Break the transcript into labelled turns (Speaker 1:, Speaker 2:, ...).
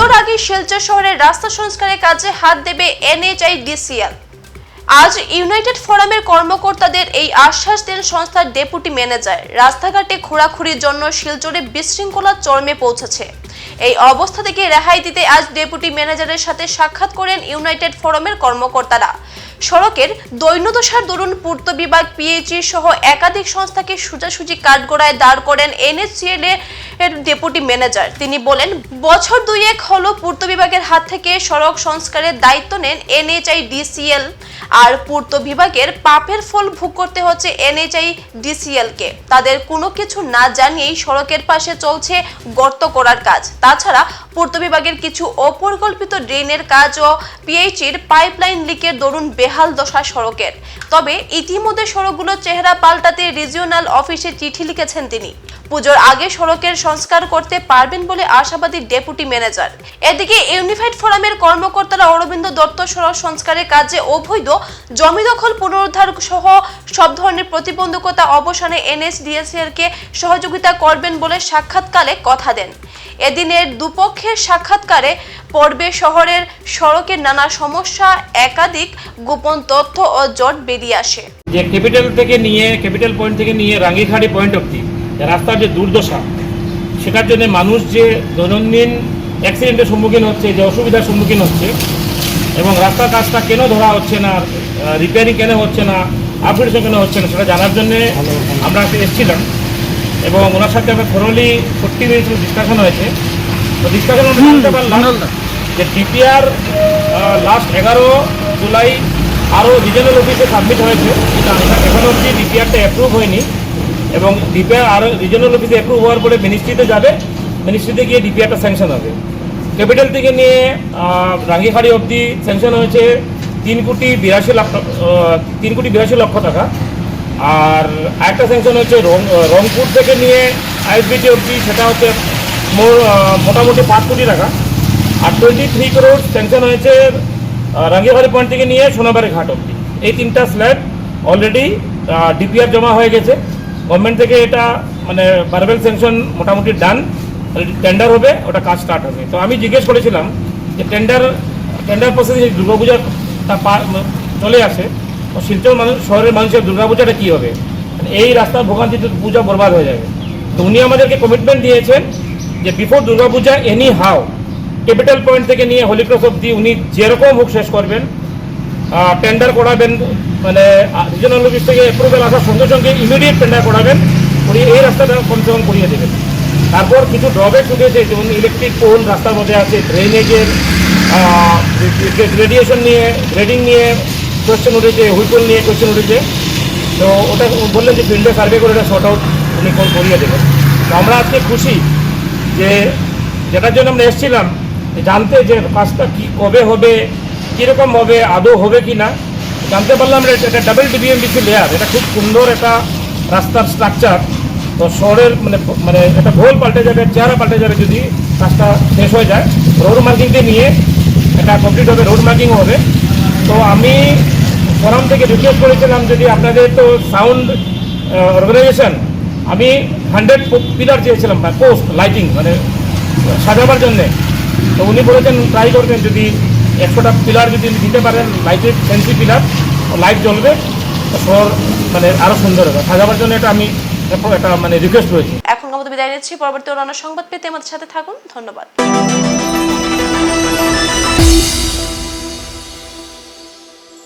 Speaker 1: পুজোর আগে শিলচর শহরের রাস্তা সংস্কারের কাজে হাত দেবে এনএইচআইডিসিএল আজ ইউনাইটেড ফোরামের কর্মকর্তাদের এই আশ্বাস দেন সংস্থার ডেপুটি ম্যানেজার। রাস্তাঘাটে ঘোরাঘুরির জন্য শিলচরে বিশৃঙ্খলা চরমে পৌঁছেছে। এই অবস্থা থেকে রেহাই দিতে আজ ডেপুটি ম্যানেজারের সাথে সাক্ষাৎ করেন ইউনাইটেড ফোরামের কর্মকর্তারা। সড়কের দৈন্যদশার দরুন পূর্ত বিভাগ পিএইচই সহ একাধিক সংস্থাকে সোজাসুজি কাঠগড়ায় দাঁড় করেন এনএসসিএল এর ডেপুটি ম্যানেজার। তিনি বলেন, বছর দুয়েক হলো পূর্ত বিভাগের হাত থেকে সড়ক সংস্কারের দায়িত্ব নেন এনএইচআই ডিসিএল। আর পূর্ত বিভাগের পাপের ফল ভোগ করতে হচ্ছে এনএইচআই ডিসিএল কে তাদের কোনো কিছু না জানিয়েই সড়কের পাশে চলছে গর্ত করার কাজ। তাছাড়া পূর্ত বিভাগের কিছু অপরিকল্পিত ড্রেনের কাজ ও পিএইচির পাইপলাইন লিকের দরুন বেহাল দশা সড়কের। তবে ইতিমধ্যে সড়কগুলোর চেহারা পাল্টাতে রিজিওনাল অফিসে চিঠি লিখেছেন তিনি। পুজোর আগে সড়কের সংস্কার করতে পারবেন বলে আশাবাদী ডেপুটি ম্যানেজার। এদিকে ইউনিফাইড ফোরামের কর্মকর্তারা অরবিন্দ দত্ত সড়ক সংস্কারের কাজে অবৈধ জমি দখল পুনরুদ্ধার সহ সব ধরনের প্রতিবন্ধকতা অবসানে এনএসডিএসএল কে সহযোগিতা করবেন বলে সাক্ষাৎকালে কথা দেন। এদিনের দুপক্ষের সাক্ষাৎকারে পর্বে শহরের সড়কের নানা সমস্যা, একাধিক গোপন তথ্য ও জট বেরিয়ে আসে।
Speaker 2: যে ক্যাপিটাল থেকে নিয়ে, ক্যাপিটাল পয়েন্ট থেকে নিয়ে রাঙ্গিখাড়ি পয়েন্ট অবধি যে রাস্তার যে দুর্দশা, সেটার জন্য মানুষ যে দৈনন্দিন অ্যাক্সিডেন্টের সম্মুখীন হচ্ছে, যে অসুবিধার সম্মুখীন হচ্ছে, এবং রাস্তার কাজটা কেন ধরা হচ্ছে না রিপেয়ারিং কেন হচ্ছে না আপগ্রেডেশন কেন হচ্ছে না, সেটা জানার জন্যে আমরা এসেছিলাম। এবং ওনার সাথে আমরা থরলি ফোর্টি মিনিটস ডিসকাশন হয়েছে। তো ডিসকাশন আমরা জানতে পারলাম যে ডিপিআর লাস্ট এগারো জুলাই আরও রিজনাল অফিসে সাবমিট হয়েছে। এখনও অবধি ডিপিআরটা অ্যাপ্রুভ হয়নি। এবং ডিপিআর আরও রিজনাল অফিসে অ্যাপ্রুভ হওয়ার পরে মিনিস্ট্রিতে যাবে। মিনিস্ট্রিতে গিয়ে ডিপিআরটা স্যাংশন হবে। ক্যাপিটাল থেকে নিয়ে রাঙ্গিখাড়ি অবধি স্যাংশন হয়েছে তিন কোটি বিরাশি লাখ টা- তিন কোটি বিরাশি লক্ষ টাকা। আর আরেকটা স্যাংশন হচ্ছে রংপুর থেকে নিয়ে আইএসবিটি অবধি সেটা হচ্ছে মোটামুটি পাঁচ কোটি টাকা। আর টোয়েন্টি থ্রি করোড় স্যাংশন হয়েছে আহ, রাঙ্গিবাড়ি পয়েন্ট থেকে নিয়ে সোনাবাড়ি ঘাট অবধি। এই তিনটা স্ল্যাব অলরেডি ডিপিআর জমা হয়ে গেছে। গভর্নমেন্ট থেকে এটা মানে বারবেল স্যাংশন মোটামুটি ডান টেন্ডার হবে ওটা কাজ স্টার্ট হবে। তো আমি জিজ্ঞেস করেছিলাম যে টেন্ডার টেন্ডার প্রসেসে দুর্গাপূজাটা পা- চলে আসে শিলচর মানুষ শহরের মানুষের দুর্গাপূজাটা কী হবে? এই রাস্তার ভোগান্তিতে পূজা বরবাদ হয়ে যাবে। তো উনি আমাদেরকে কমিটমেন্ট দিয়েছেন যে before Durga Puja any how capital point থেকে নিয়ে হলিক্রস অব্দি উনি যেরকম হোক শেষ করবেন। টেন্ডার করাবেন মানে রিজনাল অফিস থেকে অ্যাপ্রুভেল আসার সঙ্গে সঙ্গে ইমিডিয়েট টেন্ডার করাবেন। উনি এই রাস্তাটা কমসে কম করিয়ে দেবেন। তারপর কিছু ড্রব্যাক উঠেছে, যেমন ইলেকট্রিক পোল রাস্তার মধ্যে আছে ড্রেনেজের রেডিয়েশন নিয়ে গ্রেডিং নিয়ে কোয়েশ্চেন উঠেছে, হুইপল নিয়ে কোয়েশ্চেন উঠেছে। তো ওটা বললেন যে ফিল্ডে সার্ভে করে এটা শর্ট আউট উনি কর- করিয়ে দেবেন তো আমরা আজকে খুশি যে যেটার জন্য আমরা এসেছিলাম জানতে যে কাজটা কী, কবে হবে, কীরকম হবে, আদৌ হবে কি না, জানতে পারলাম এটা ডাবল ডিবিএমবিসি লেয়ার এটা খুব সুন্দর একটা রাস্তার স্ট্রাকচার তো শহরের মানে মানে একটা ভোল পাল্টে যাবে, চেহারা পাল্টে যাবে যদি কাজটা শেষ হয়ে যায় রোড মার্কিংকে নিয়ে এটা কমপ্লিট হবে রোড মার্কিংও হবে। তো আমি ফোরাম থেকে রিকোয়েস্ট করেছিলাম যদি আপনাদের তো সাউন্ড অর্গানাইজেশন আমি হান্ড্রেড পিলার চেয়েছিলাম পোস্ট লাইটিং মানে সাজাবার জন্যে। তো উনি বলেছেন ট্রাই করবেন, যদি একশোটা পিলার যদি দিতে পারেন লাইটের ফ্যান্সি পিলার লাইট জ্বলবে শহর মানে আরও সুন্দর হবে। সাজাবার জন্য এটা আমি একটা মানে রিকোয়েস্ট করেছি।
Speaker 1: এখন আমাদের বিদায় নিচ্ছি। পরবর্তী অন্যান্য সংবাদ পেতে আমাদের সাথে থাকুন। ধন্যবাদ।